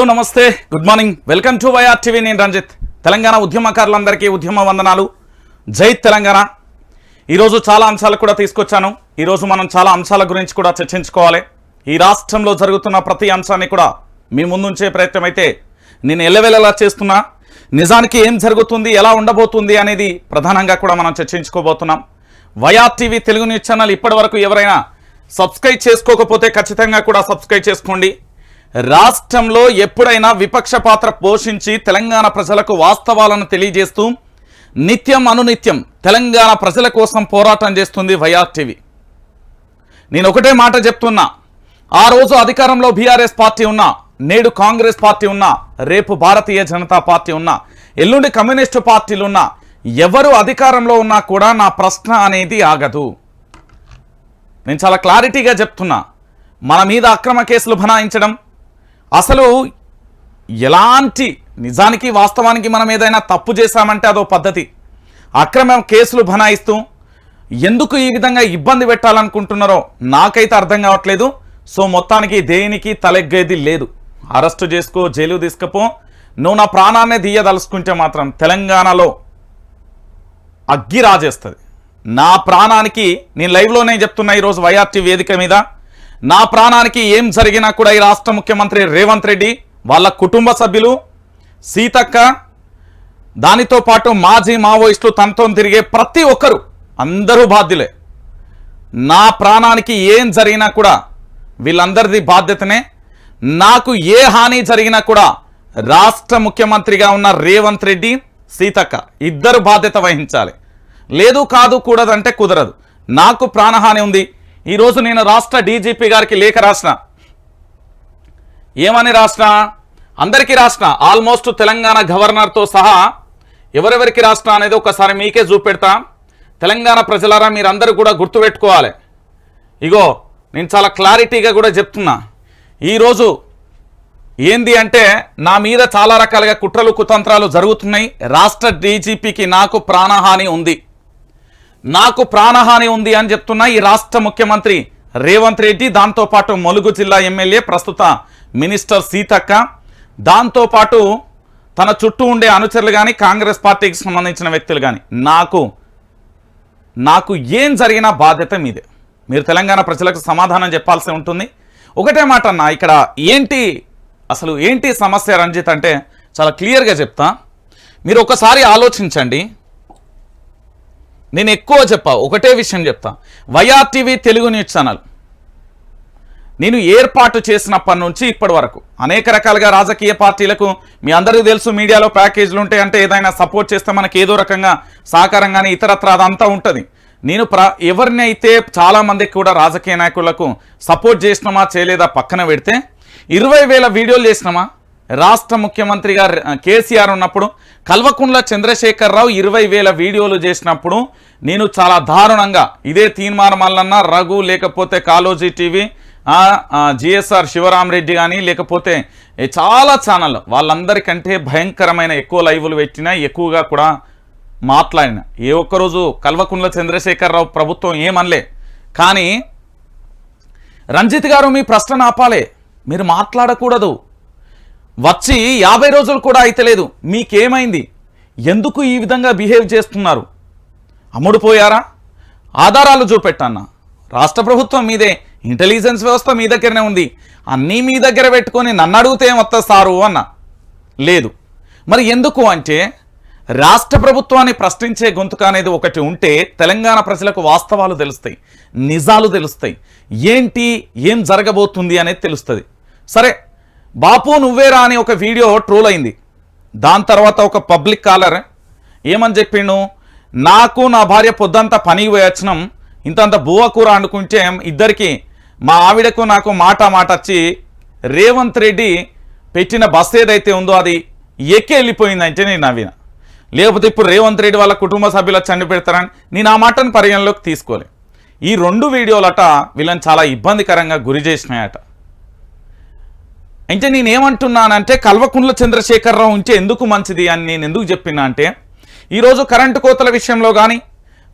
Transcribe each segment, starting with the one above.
Hello నమస్తే. Good morning welcome to YR TV నేను రంజిత్. తెలంగాణ ఉద్యమకారులందరికీ ఉద్యమ వందనాలు. జై తెలంగాణ. ఈరోజు చాలా అంశాలు కూడా తీసుకొచ్చాను. ఈరోజు మనం చాలా అంశాల గురించి కూడా చర్చించుకోవాలి. ఈ రాష్ట్రంలో జరుగుతున్న ప్రతి అంశాన్ని కూడా మీ ముందుంచే ప్రయత్నం అయితే నేను ఎల్లవెల్లలా చేస్తున్నా. నిజానికి ఏం జరుగుతుంది ఎలా ఉండబోతుంది అనేది ప్రధానంగా కూడా మనం చర్చించుకోబోతున్నాం. YR TV Telugu news channel ఇప్పటి వరకు ఎవరైనా సబ్స్క్రైబ్ చేసుకోకపోతే ఖచ్చితంగా కూడా సబ్స్క్రైబ్ చేసుకోండి. రాష్ట్రంలో ఎప్పుడైనా విపక్ష పాత్ర పోషించి తెలంగాణ ప్రజలకు వాస్తవాలను తెలియజేస్తూ నిత్యం అనునిత్యం తెలంగాణ ప్రజల కోసం పోరాటం చేస్తుంది వైఆర్ టీవీ. నేను ఒకటే మాట చెప్తున్నా. ఆ రోజు అధికారంలో బీఆర్ఎస్ పార్టీ ఉన్నా నేడు కాంగ్రెస్ పార్టీ ఉన్నా రేపు భారతీయ జనతా పార్టీ ఉన్నా ఎల్లుండి కమ్యూనిస్టు పార్టీలు ఉన్నా ఎవరు అధికారంలో ఉన్నా కూడా నా ప్రశ్న అనేది ఆగదు. నేను చాలా క్లారిటీగా చెప్తున్నా. మన మీద అక్రమ కేసులు బనాయించడం అసలు ఎలాంటి నిజానికి వాస్తవానికి మనం ఏదైనా తప్పు చేశామంటే అదో పద్ధతి. అక్రమ కేసులు బనాయిస్తూ ఎందుకు ఈ విధంగా ఇబ్బంది పెట్టాలనుకుంటున్నారో నాకైతే అర్థం కావట్లేదు. సో మొత్తానికి దేనికి తలెగ్గేది లేదు. అరెస్టు చేసుకో జైలు తీసుకపో. నువ్వు నా ప్రాణాన్ని తీయదలుచుకుంటే మాత్రం తెలంగాణలో అగ్గి రాజేస్తుంది నా ప్రాణానికి నేను లైవ్లోనే చెప్తున్నా ఈరోజు వైఆర్టీ వేదిక మీద నా ప్రాణానికి ఏం జరిగినా కూడా ఈ రాష్ట్ర ముఖ్యమంత్రి రేవంత్ రెడ్డి వాళ్ళ కుటుంబ సభ్యులు సీతక్క దానితో పాటు మాజీ మావోయిస్టులు తనతో తిరిగే ప్రతి ఒక్కరు అందరూ బాధ్యులే. నా ప్రాణానికి ఏం జరిగినా కూడా వీళ్ళందరిది బాధ్యతనే. నాకు ఏ హాని జరిగినా కూడా రాష్ట్ర ముఖ్యమంత్రిగా ఉన్న రేవంత్ రెడ్డి సీతక్క ఇద్దరు బాధ్యత వహించాలి. లేదు కాదు కూడదంటే కుదరదు. నాకు ప్రాణహాని ఉంది. ఈరోజు నేను రాష్ట్ర డీజీపీ గారికి లేఖ రాసిన. ఏమని రాసిన? అందరికీ రాసిన. ఆల్మోస్ట్ తెలంగాణ గవర్నర్తో సహా ఎవరెవరికి రాసిన అనేది ఒకసారి మీకే చూపెడతా. తెలంగాణ ప్రజలారా మీరందరూ కూడా గుర్తుపెట్టుకోవాలి. ఇగో నేను చాలా క్లారిటీగా కూడా చెప్తున్నా. ఈరోజు ఏంది అంటే నా మీద చాలా రకాలుగా కుట్రలు కుతంత్రాలు జరుగుతున్నాయి. రాష్ట్ర డీజీపీకి నాకు ప్రాణహాని ఉంది. నాకు ప్రాణహాని ఉంది అని చెప్తున్న ఈ రాష్ట్ర ముఖ్యమంత్రి రేవంత్ రెడ్డి దాంతోపాటు ములుగు జిల్లా ఎమ్మెల్యే ప్రస్తుత మినిస్టర్ సీతక్క దాంతోపాటు తన చుట్టూ ఉండే అనుచరులు కానీ కాంగ్రెస్ పార్టీకి సంబంధించిన వ్యక్తులు కానీ నాకు నాకు ఏం జరిగినా బాధ్యత మీదే. మీరు తెలంగాణ ప్రజలకు సమాధానం చెప్పాల్సి ఉంటుంది. ఒకటే మాట అన్న ఇక్కడ ఏంటి అసలు ఏంటి సమస్య రంజిత్ అంటే చాలా క్లియర్గా చెప్తా. మీరు ఒకసారి ఆలోచించండి. నేను ఎక్కువ చెప్పా ఒకటే విషయం చెప్తా. YR TV Telugu news channel. నేను ఏర్పాటు చేసినప్పటి నుంచి ఇప్పటి వరకు అనేక రకాలుగా రాజకీయ పార్టీలకు మీ అందరికీ తెలుసు మీడియాలో ప్యాకేజీలు ఉంటాయి అంటే ఏదైనా సపోర్ట్ చేస్తే మనకి ఏదో రకంగా సహకారం కానీ ఇతరత్ర అదంతా ఉంటుంది. నేను ప్ర ఎవరిని అయితే చాలామందికి కూడా రాజకీయ నాయకులకు సపోర్ట్ చేసినామా చేయలేదా పక్కన పెడితే ఇరవై వేల వీడియోలు చేసినామా? రాష్ట్ర ముఖ్యమంత్రిగా కేసీఆర్ ఉన్నప్పుడు కల్వకుంట్ల చంద్రశేఖరరావు ఇరవై వేల వీడియోలు చేసినప్పుడు నేను చాలా దారుణంగా ఇదే తీన్మార్ మల్లన్న రఘు లేకపోతే కాలోజీ టీవీ జిఎస్ఆర్ శివరామరెడ్డి కానీ లేకపోతే చాలా ఛానల్ వాళ్ళందరికంటే భయంకరమైన ఎక్కువ లైవ్లు పెట్టినా ఎక్కువగా కూడా మాట్లాడిన. ఏ ఒక్కరోజు కల్వకుండ్ల చంద్రశేఖరరావు ప్రభుత్వం ఏమనలే. కానీ రంజిత్ గారు మీ ప్రశ్న ఆపాలే మీరు మాట్లాడకూడదు. వచ్చి యాభై రోజులు కూడా అయితే లేదు. మీకేమైంది? ఎందుకు ఈ విధంగా బిహేవ్ చేస్తున్నారు? అమ్ముడు పోయారా ఆధారాలు చూపెట్టన్న. రాష్ట్ర ప్రభుత్వం మీదే ఇంటెలిజెన్స్ వ్యవస్థ మీ దగ్గరనే ఉంది. అన్నీ మీ దగ్గర పెట్టుకొని నన్ను అడిగితే ఏమొస్తా సారు అన్న. లేదు. మరి ఎందుకు అంటే రాష్ట్ర ప్రభుత్వాన్ని ప్రశ్నించే గొంతుక అనేది ఒకటి ఉంటే తెలంగాణ ప్రజలకు వాస్తవాలు తెలుస్తాయి నిజాలు తెలుస్తాయి. ఏంటి ఏం జరగబోతుంది అనేది తెలుస్తుంది. సరే బాపు నువ్వేరా అని ఒక వీడియో ట్రోల్ అయింది. దాని తర్వాత ఒక పబ్లిక్ కాలర్ ఏమని చెప్పిండు? నాకు నా భార్య పొద్దంతా పనికి పోయి వచ్చినాం. ఇంతంత బువ్వ కూర అనుకుంటే ఇద్దరికి మా ఆవిడకు నాకు మాట మాట వచ్చి రేవంత్ రెడ్డి పెట్టిన బస్ ఏదైతే ఉందో అది ఎక్కి వెళ్ళిపోయిందంటే నేను నవ్విన. లేకపోతే ఇప్పుడు రేవంత్ రెడ్డి వాళ్ళ కుటుంబ సభ్యులు చండి పెడతారని నేను ఆ మాటను పరిగణలోకి తీసుకోలే. ఈ రెండు వీడియోలట వీళ్ళని చాలా ఇబ్బందికరంగా గురి చేసినాయట. అంటే నేను ఏమంటున్నానంటే కల్వకుంట్ల చంద్రశేఖరరావు ఉంటే ఎందుకు మంచిది అని నేను ఎందుకు చెప్పినా అంటే ఈరోజు కరెంటు కోతల విషయంలో కానీ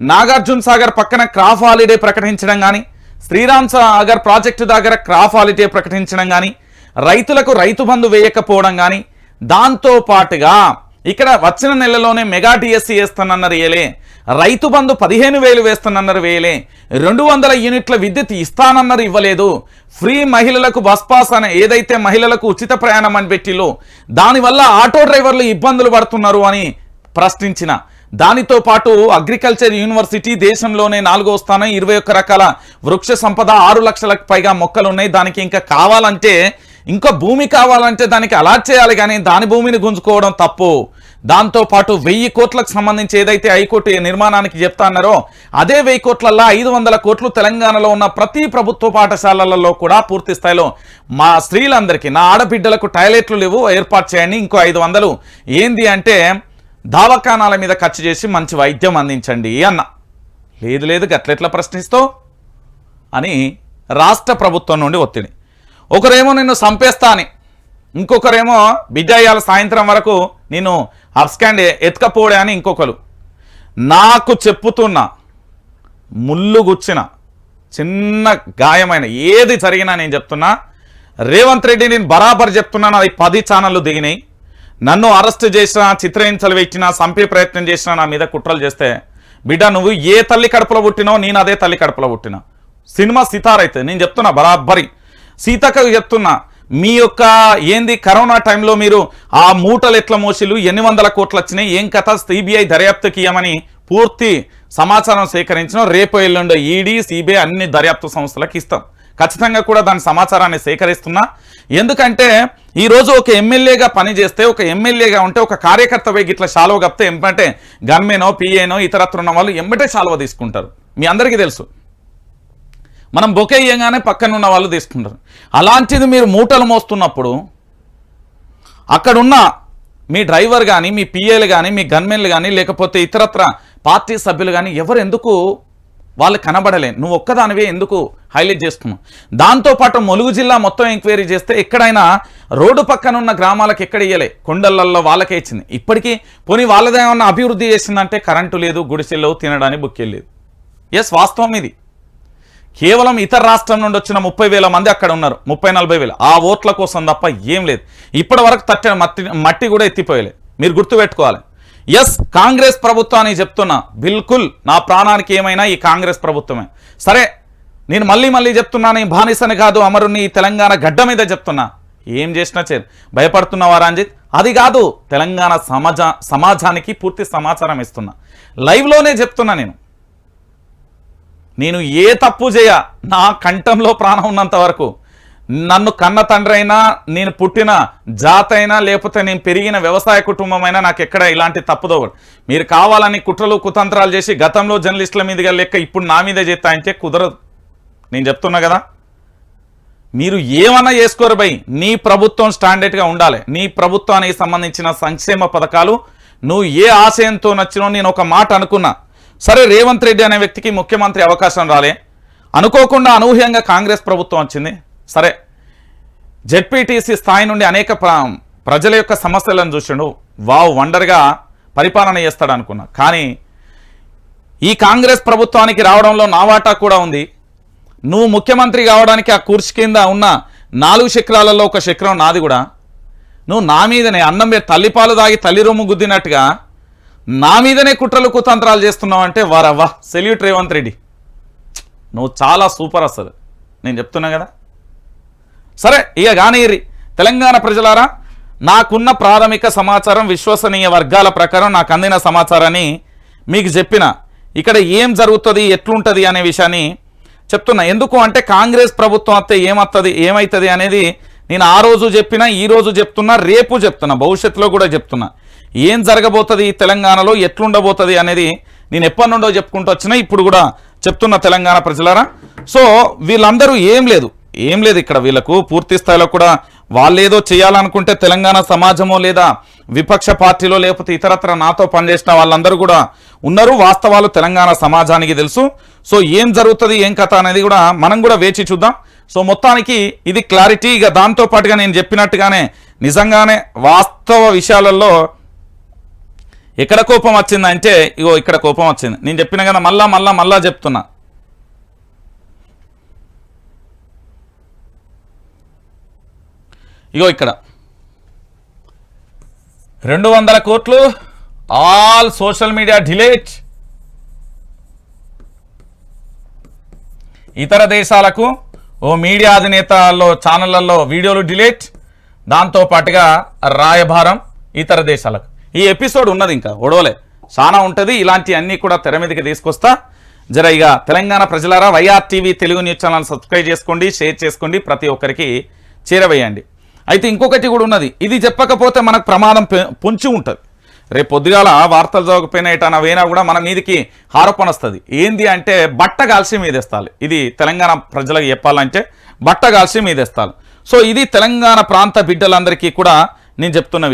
నాగార్జున సాగర్ పక్కన క్రాఫ్ హాలిడే ప్రకటించడం కానీ శ్రీరామ్ సాగర్ ప్రాజెక్టు దగ్గర క్రాఫ్ హాలిడే ప్రకటించడం కానీ రైతులకు రైతు బంధు వేయకపోవడం కానీ దాంతో పాటుగా ఇక్కడ వచ్చిన నెలలోనే మెగా టీఎస్సీ వేస్తానన్నారు వేయలే. రైతు బంధు పదిహేను వేలు వేస్తానన్నారు వేయలే. రెండు వందల యూనిట్ల విద్యుత్ ఇస్తానన్నారు ఇవ్వలేదు. ఫ్రీ మహిళలకు బస్ పాస్ అని ఏదైతే మహిళలకు ఉచిత ప్రయాణం అని పెట్టిలో దానివల్ల ఆటో డ్రైవర్లు ఇబ్బందులు పడుతున్నారు అని ప్రశ్నించిన. దానితో పాటు అగ్రికల్చర్ యూనివర్సిటీ దేశంలోనే నాలుగో స్థానం ఇరవై ఒక్క రకాల వృక్ష సంపద ఆరు లక్షలకు పైగా మొక్కలు ఉన్నాయి దానికి ఇంకా కావాలంటే ఇంకా భూమి కావాలంటే దానికి అలాట్ చేయాలి కానీ దాని భూమిని గుంజుకోవడం తప్పు. దాంతోపాటు వెయ్యి కోట్లకు సంబంధించి ఏదైతే హైకోర్టు నిర్మాణానికి చెప్తా అన్నారో అదే వెయ్యి కోట్లల్లో ఐదు వందల కోట్లు తెలంగాణలో ఉన్న ప్రతి ప్రభుత్వ పాఠశాలలలో కూడా పూర్తి స్థాయిలో మా స్త్రీలందరికీ నా ఆడబిడ్డలకు టాయిలెట్లు లేవు ఏర్పాటు చేయండి ఇంకో ఐదు వందలు. ఏంది అంటే దావకానాల మీద ఖర్చు చేసి మంచి వైద్యం అందించండి అన్న. లేదు లేదు గట్లెట్లా ప్రశ్నిస్తావు? అని రాష్ట్ర ప్రభుత్వం నుండి ఒత్తిడి. ఒకరేమో నిన్ను సంపేస్తా అని. ఇంకొకరేమో బిడ్డయ్యాల సాయంత్రం వరకు నేను అప్స్కాండ్ ఎత్తుకపోడే అని ఇంకొకరు. నాకు చెప్పుతున్న ముళ్ళు గుచ్చిన చిన్న గాయమైన ఏది జరిగినా నేను చెప్తున్నా రేవంత్ రెడ్డి నేను బరాబర్ చెప్తున్నాను అది పది ఛానళ్ళు దిగినాయి. నన్ను అరెస్ట్ చేసినా చిత్రహింసలు పెట్టినా చంపే ప్రయత్నం చేసినా నా మీద కుట్రలు చేస్తే బిడ్డ నువ్వు ఏ తల్లి కడుపులో పుట్టినో నేను అదే తల్లి కడుపులో పుట్టినా. సినిమా సితారైతే నేను చెప్తున్నా బరాబరి. సీతకు చెప్తున్నా మీ యొక్క ఏంది కరోనా టైంలో మీరు ఆ మూటలు ఎట్ల మోసిలు ఎన్ని వందల కోట్లు వచ్చినాయి ఏం కథ సిబిఐ దర్యాప్తుకి ఇవ్వమని పూర్తి సమాచారం సేకరించిన రేపు ఎల్లుండో ఈడీ సిబిఐ అన్ని దర్యాప్తు సంస్థలకు ఇస్తాం. ఖచ్చితంగా కూడా దాని సమాచారాన్ని సేకరిస్తున్నా. ఎందుకంటే ఈరోజు ఒక ఎమ్మెల్యేగా పనిచేస్తే ఒక ఎమ్మెల్యేగా ఉంటే ఒక కార్యకర్త పోయి ఇట్లా శాలువ కప్తే ఎంపంటే గన్మేనో పిఏనో ఇతరత్ర ఉన్న వాళ్ళు ఎంబటే శాలువ తీసుకుంటారు. మీ అందరికీ తెలుసు. మనం బొకే ఇయ్యంగానే పక్కన ఉన్న వాళ్ళు తీసుకుంటారు. అలాంటిది మీరు మూటలు మోస్తున్నప్పుడు అక్కడున్న మీ డ్రైవర్ కానీ మీ పిఏలు కానీ మీ గన్మెన్లు కానీ లేకపోతే ఇతరత్ర పార్టీ సభ్యులు కానీ ఎవరు ఎందుకు వాళ్ళు కనబడలే? నువ్వు ఒక్కదానివే ఎందుకు హైలైట్ చేస్తున్నావు? దాంతోపాటు ములుగు జిల్లా మొత్తం ఎంక్వైరీ చేస్తే ఎక్కడైనా రోడ్డు పక్కన ఉన్న గ్రామాలకు ఎక్కడ ఇయ్యలే? కొండలల్లో వాళ్ళకే ఇచ్చింది. ఇప్పటికీ పోనీ వాళ్ళదేమన్నా అభివృద్ధి చేసిందంటే కరెంటు లేదు గుడిసెల్లో తినడానికి బుక్కెళ్ళలేదు ఎస్ వాస్తవం ఇది. కేవలం ఇతర రాష్ట్రం నుండి వచ్చిన ముప్పై వేల మంది అక్కడ ఉన్నారు. ముప్పై నలభై వేలు. ఆ ఓట్ల కోసం తప్ప ఏం లేదు. ఇప్పటి వరకు తట్టిన మట్టి మట్టి కూడా ఎత్తిపోయలేదు మీరు గుర్తుపెట్టుకోవాలి. ఎస్ కాంగ్రెస్ ప్రభుత్వాన్ని చెప్తున్నా. బిల్కుల్ నా ప్రాణానికి ఏమైనా ఈ కాంగ్రెస్ ప్రభుత్వమే. సరే నేను మళ్ళీ మళ్ళీ చెప్తున్నాను ఈ బానిసని కాదు అమరుని ఈ తెలంగాణ గడ్డ మీద చెప్తున్నా. ఏం చేసినా చేరు భయపడుతున్నావా రంజిత్? అది కాదు. తెలంగాణ సమాజ సమాజానికి పూర్తి సమాచారం ఇస్తున్నా. లైవ్లోనే చెప్తున్నా నేను. నేను ఏ తప్పు చేయ నా కంఠంలో ప్రాణం ఉన్నంత వరకు. నన్ను కన్న తండ్రి అయినా నేను పుట్టిన జాతైనా లేకపోతే నేను పెరిగిన వ్యవసాయ కుటుంబం అయినా నాకు ఎక్కడ ఇలాంటి తప్పుదో మీరు కావాలని కుట్రలు కుతంత్రాలు చేసి గతంలో జర్నలిస్టుల మీదుగా లెక్క ఇప్పుడు నా మీదే చేస్తా అంటే కుదరదు. నేను చెప్తున్నా కదా? మీరు ఏమన్నా చేసుకోరు భయ్ నీ ప్రభుత్వం స్టాండర్డ్గా ఉండాలి. నీ ప్రభుత్వానికి సంబంధించిన సంక్షేమ పథకాలు. నువ్వు ఏ ఆశయంతో నచ్చినో నేను ఒక మాట అనుకున్నా. సరే రేవంత్ రెడ్డి అనే వ్యక్తికి ముఖ్యమంత్రి అవకాశం రాలే. అనుకోకుండా అనూహ్యంగా కాంగ్రెస్ ప్రభుత్వం వచ్చింది. సరే జెడ్పీటీసీ స్థాయి నుండి అనేక ప్రజల యొక్క సమస్యలను చూసిండు. వావ్ వండర్గా పరిపాలన చేస్తాడు అనుకున్నా కానీ ఈ కాంగ్రెస్ ప్రభుత్వానికి రావడంలో నా వాటా కూడా ఉంది. నువ్వు ముఖ్యమంత్రి కావడానికి ఆ కుర్చీ కింద ఉన్న నాలుగు చక్రాలలో ఒక చక్రం నాది కూడా. నువ్వు నా మీదనే అన్నం మీద తల్లిపాలు దాగి తల్లి రొమ్ము గుద్దినట్టుగా నా మీదనే కుట్రలు కుతంత్రాలు చేస్తున్నావు అంటే వారవ్వా సెల్యూట్ రేవంత్ రెడ్డి. నువ్వు చాలా సూపర్ అసలు. నేను చెప్తున్నా కదా? సరే ఇక కానీరి తెలంగాణ ప్రజలారా నాకున్న ప్రాథమిక సమాచారం విశ్వసనీయ వర్గాల ప్రకారం నాకు అందిన సమాచారాన్ని మీకు చెప్పిన. ఇక్కడ ఏం జరుగుతుంది ఎట్లుంటుంది అనే విషయాన్ని చెప్తున్నా. ఎందుకు అంటే కాంగ్రెస్ ప్రభుత్వం అత్తే ఏమత్తది ఏమవుతుంది అనేది నేను ఆ రోజు చెప్పినా ఈ రోజు చెప్తున్నా రేపు చెప్తున్నా భవిష్యత్తులో కూడా చెప్తున్నా. ఏం జరగబోతుంది తెలంగాణలో ఎట్లుండబోతుంది అనేది నేను ఎప్పటి నుండో చెప్పుకుంటూ వచ్చినా ఇప్పుడు కూడా చెప్తున్న తెలంగాణ ప్రజలారా. సో వీళ్ళందరూ ఏం లేదు ఏం లేదు ఇక్కడ వీళ్ళకు పూర్తి స్థాయిలో కూడా వాళ్ళేదో చేయాలనుకుంటే తెలంగాణ సమాజమో లేదా విపక్ష పార్టీలో లేకపోతే ఇతరత్ర నాతో పనిచేసిన వాళ్ళందరూ కూడా ఉన్నారు. వాస్తవాలు తెలంగాణ సమాజానికి తెలుసు. సో ఏం జరుగుతుంది ఏం కథ అనేది కూడా మనం కూడా వేచి చూద్దాం. సో మొత్తానికి ఇది క్లారిటీ. ఇక దాంతో పాటుగా నేను చెప్పినట్టుగానే నిజంగానే వాస్తవ విషయాలలో ఎక్కడ కోపం వచ్చిందంటే ఇగో ఇక్కడ కోపం వచ్చింది. నేను చెప్పిన కదా మళ్ళా మళ్ళా మళ్ళా చెప్తున్నా. ఇగో ఇక్కడ. రెండు వందల కోట్లు ఆల్ సోషల్ మీడియా డిలేట్. ఇతర దేశాలకు ఓ మీడియా అధినేతల్లో ఛానళ్ళలో వీడియోలు డిలీట్. దాంతో పాటుగా రాయభారం ఇతర దేశాలకు. ఈ ఎపిసోడ్ ఉన్నది ఇంకా ఒడవలే చాలా ఉంటుంది ఇలాంటి అన్నీ కూడా తెర మీదకి తీసుకొస్తా. జర ఇక తెలంగాణ ప్రజలారా YR TV Telugu news channel subscribe చేసుకోండి షేర్ చేసుకోండి ప్రతి ఒక్కరికి చేరవేయండి. అయితే ఇంకొకటి కూడా ఉన్నది ఇది చెప్పకపోతే మనకు ప్రమాదం పొంచి ఉంటుంది. రేపు పొద్దుగాల వార్తలు చదవకపోయినా ఎటన్నా పోయినా కూడా మన మీదకి ఆరోపణ వస్తుంది. ఏంది అంటే బట్ట కాల్సి మీదేస్తాలి. ఇది తెలంగాణ ప్రజలకు చెప్పాలంటే బట్ట కాల్సి మీదేస్తాలి. సో ఇది తెలంగాణ ప్రాంత బిడ్డలందరికీ కూడా నేను చెప్తున్న